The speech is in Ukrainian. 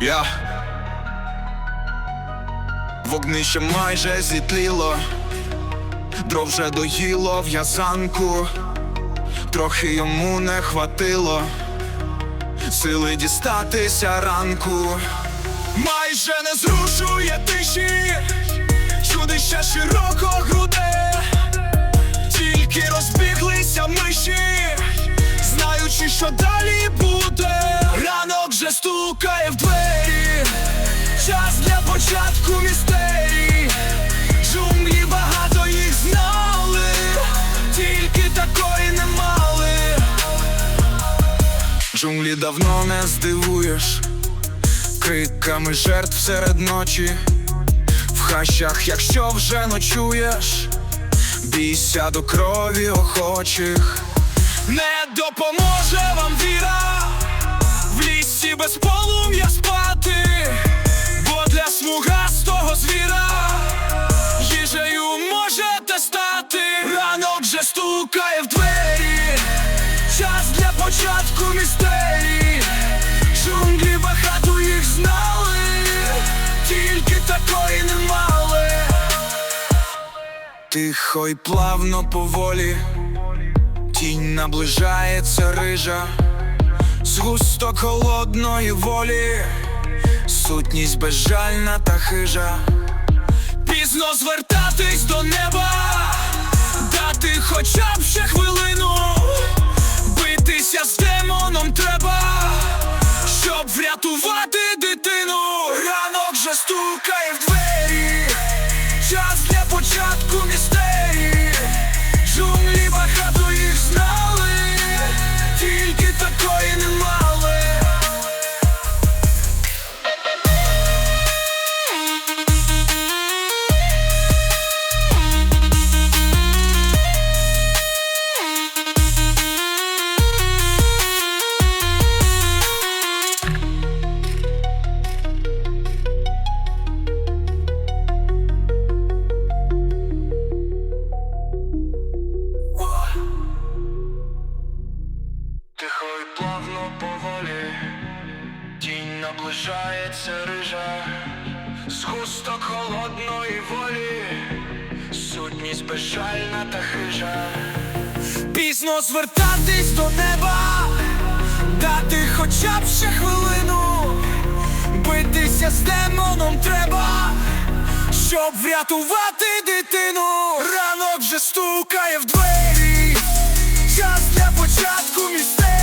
Я. Вогнище майже зітліло, дров вже доїло в'язанку, трохи йому не хватило, сили дістатися ранку, майже не зрушує тиші, чудище широко груде, тільки розбіглися миші, знаючи, що далі буде. Вже стукає в двері, час для початку містерії. Джунглі багато їх знали, тільки такої не мали. Джунглі давно не здивуєш, криками жертв серед ночі, в хащах, якщо вже ночуєш, бійся до крові охочих. Не допоможе вам віра, без полум'я спати, бо для смугастого звіра їжею можете стати. Ранок вже стукає в двері, час для початку містерії. Джунглі багато їх знали, тільки такої не мали. Тихо й плавно поволі. Тінь наближається рижа, згусток холодної волі, сутність безжальна та хижа. Пізно звертатись до неба, дати хоча б ще хвилину, битися з демоном треба, щоб врятувати дитину. Ранок вже стукає в двері, час для початку містерії. Тихо плавно поволі, тінь наближається рижа, згусток холодної волі, сутність безжальна та хижа. Пізно звертатись до неба, дати хоча б ще хвилину, битися з демоном треба, щоб врятувати дитину. Ранок вже стукає в двері. Час для початку містерії